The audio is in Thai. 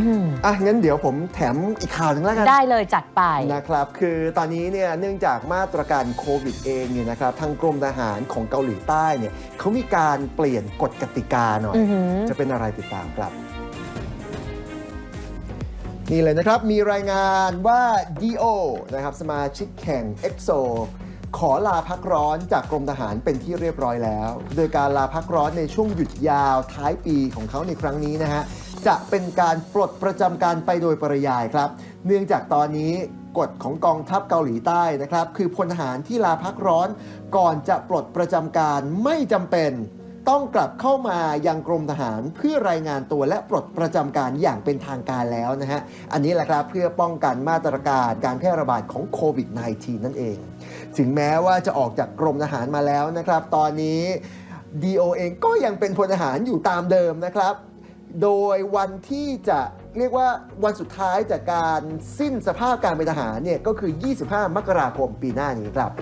อืมอะงั้นเดี๋ยวผมแถมอีกข่าวหนึ่งแล้วกันได้เลยจัดไปนะครับ คือตอนนี้เนี่ยเนื่องจากมาตรการโควิดเองเนี่ยนะครับทางกรมทหารของเกาหลีใต้เนี่ยเขามีการเปลี่ยนกฎกติกาหน่อยอือหือจะเป็นอะไรติดตามครับนี่เลยนะครับ มีรายงานว่า DO นะครับสมาชิกแข่ง EXO ขอลาพักร้อนจากกรมทหารเป็นที่เรียบร้อยแล้ว โดยการลาพักร้อนในช่วงหยุดยาวท้ายปีของเขาในครั้งนี้นะฮะ จะเป็นการปลดประจำการไปโดยปริยายครับ เนื่องจากตอนนี้กฎของกองทัพเกาหลีใต้นะครับ คือพลทหารที่ลาพักร้อน ก่อนจะปลดประจำการไม่จำเป็น ต้องกลับเข้ามายังกรมทหารเพื่อรายงานตัวและปลดประจำการอย่างเป็นทางการแล้วนะฮะ อันนี้แหละครับเพื่อป้องกันมาตรการการแพร่ระบาดของโควิด -19 นั่นเอง ถึงแม้ว่าจะออกจากกรมทหารมาแล้วนะครับ ตอนนี้ DO เองก็ยังเป็นพลทหารอยู่ตามเดิมนะครับ โดยวันที่จะเรียกว่าวันสุดท้ายจากการสิ้นสภาพการเป็นทหารเนี่ยก็คือ 25 มกราคมปีหน้านี้ครับ